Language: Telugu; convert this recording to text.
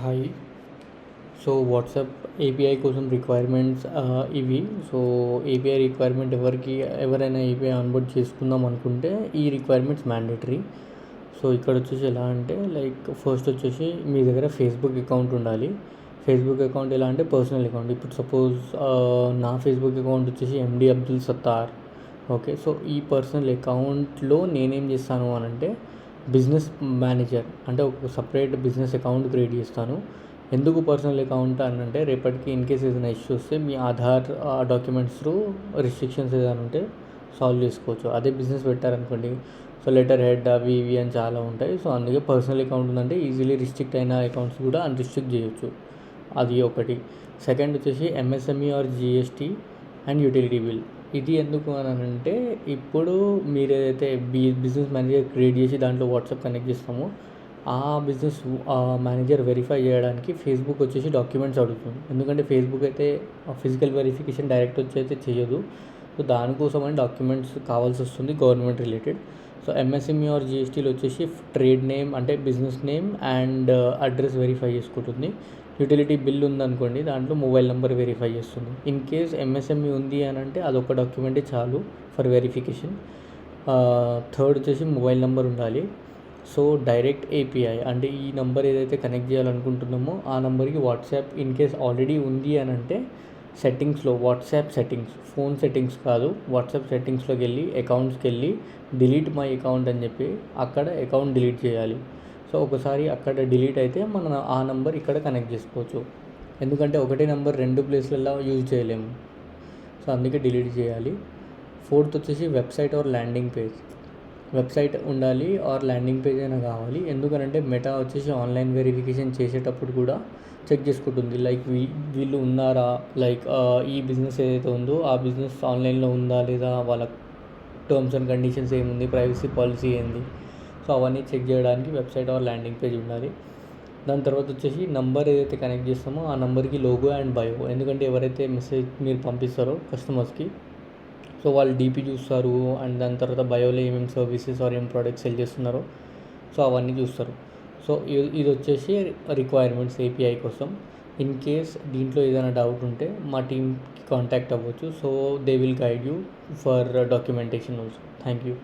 హాయ్ సో వాట్సాప్ ఏపీఐ కోసం రిక్వైర్మెంట్స్ ఇవి సో ఏపీఐ రిక్వైర్మెంట్ ఎవరికి ఎవరైనా ఏపీఐ ఆన్బోర్డ్ చేసుకుందాం అనుకుంటే ఈ రిక్వైర్మెంట్స్ మ్యాండేటరీ సో ఇక్కడ వచ్చేసి ఎలా అంటే లైక్ ఫస్ట్ వచ్చేసి మీ దగ్గర ఫేస్బుక్ అకౌంట్ ఉండాలి. ఫేస్బుక్ అకౌంట్ ఎలా అంటే పర్సనల్ అకౌంట్ ఇప్పుడు సపోజ్ uh, నా ఫేస్బుక్ అకౌంట్ వచ్చేసి MD Abdul Sattar okay so ఈ పర్సనల్ అకౌంట్లో నేనేం చేస్తాను అని అంటే బిజినెస్ మేనేజర్ అంటే ఒక సపరేట్ బిజినెస్ అకౌంట్ క్రియేట్ చేస్తాను. ఎందుకు పర్సనల్ అకౌంట్ అని అంటే రేపటికి ఇన్ కేస్ ఏదైనా ఇష్యూ వస్తే మీ ఆధార్ డాక్యుమెంట్స్ త్రూ రిస్ట్రిక్షన్స్ ఏదైనా ఉంటే సాల్వ్ చేసుకోవచ్చు. అదే బిజినెస్ పెట్టారనుకోండి. సో లెటర్ హెడ్ అవి ఇవి అని చాలా ఉంటాయి. సో అందుకే పర్సనల్ అకౌంట్ ఉందంటే ఈజీలీ రిస్ట్రిక్ట్ అయిన అకౌంట్స్ కూడా అన్రిస్ట్రిక్ట్ చేయొచ్చు. అది ఒకటి. సెకండ్ వచ్చేసి MSME or GST and utility bill ఇది ఎందుకు అని అంటే ఇప్పుడు మీరు ఏదైతే బి బిజినెస్ మేనేజర్ క్రియేట్ చేసి దాంట్లో వాట్సాప్ కనెక్ట్ చేస్తామో ఆ బిజినెస్ మేనేజర్ వెరిఫై చేయడానికి ఫేస్బుక్ వచ్చేసి డాక్యుమెంట్స్ అడుగుతుంది. ఎందుకంటే ఫేస్బుక్ అయితే ఫిజికల్ వెరిఫికేషన్ డైరెక్ట్ వచ్చి అయితే చేయదు. సో దానికోసం అని డాక్యుమెంట్స్ కావాల్సి వస్తుంది government related. So MSME or జిఎస్టీలో వచ్చేసి ట్రేడ్ నేమ్ అంటే business name and address verify చేసుకుంటుంది. యూటిలిటీ బిల్ ఉందనుకోండి దాంట్లో మొబైల్ నెంబర్ వెరిఫై చేస్తుంది. ఇన్ కేస్ ఎంఎస్ఎంఈ ఉంది అని అంటే అదొక డాక్యుమెంటే చాలు ఫర్ వెరిఫికేషన్ థర్డ్ వచ్చేసి మొబైల్ నెంబర్ ఉండాలి. సో డైరెక్ట్ ఏపీఐ అంటే ఈ నెంబర్ ఏదైతే కనెక్ట్ చేయాలనుకుంటున్నామో ఆ నెంబర్కి వాట్సాప్ ఇన్ కేస్ ఆల్రెడీ ఉంది అని అంటే సెట్టింగ్స్లో వాట్సాప్ సెట్టింగ్స్ ఫోన్ సెట్టింగ్స్ కాదు వాట్సాప్ సెట్టింగ్స్లోకి వెళ్ళి అకౌంట్స్కి వెళ్ళి డిలీట్ మై అకౌంట్ అని చెప్పి అక్కడ అకౌంట్ డిలీట్ చేయాలి. సో ఒకసారి అక్కడ డిలీట్ అయితే మనం ఆ నెంబర్ ఇక్కడ కనెక్ట్ చేసుకోవచ్చు. ఎందుకంటే ఒకటే నెంబర్ రెండు ప్లేస్లలో యూజ్ చేయలేము. సో అందుకే డిలీట్ చేయాలి. ఫోర్త్ వచ్చేసి website or landing page. Website ఉండాలి ఆర్ ల్యాండింగ్ పేజ్ అయినా కావాలి. ఎందుకనంటే మెటా వచ్చేసి ఆన్లైన్ వెరిఫికేషన్ చేసేటప్పుడు కూడా చెక్ చేసుకుంటుంది. లైక్ వీ వీళ్ళు ఉన్నారా? లైక్ ఈ బిజినెస్ ఏదైతే ఉందో ఆ బిజినెస్ ఆన్లైన్లో ఉందా లేదా? వాళ్ళ టర్మ్స్ అండ్ కండిషన్స్ ఏముంది? ప్రైవసీ పాలసీ ఏంది? సో అవన్నీ చెక్ చేయడానికి వెబ్సైట్ ఆర్ ల్యాండింగ్ పేజ్ ఉండాలి. దాని తర్వాత వచ్చేసి నంబర్ ఏదైతే కనెక్ట్ చేస్తామో ఆ నెంబర్కి లోగో అండ్ బయో. ఎందుకంటే ఎవరైతే మెసేజ్ మీరు పంపిస్తారో కస్టమర్స్కి సో వాళ్ళు డీపీ చూస్తారు అండ్ దాని తర్వాత బయోలో ఏమేమి సర్వీసెస్ ఆర్ ఏం ప్రోడక్ట్స్ సెల్ చేస్తున్నారో సో అవన్నీ చూస్తారు. సో ఇది వచ్చేసి రిక్వైర్మెంట్స్ ఏపీఐ కోసం. ఇన్ కేస్ దీంట్లో ఏదైనా డౌట్ ఉంటే మా టీమ్కి కాంటాక్ట్ అవ్వచ్చు. So they will guide you for documentation also thank you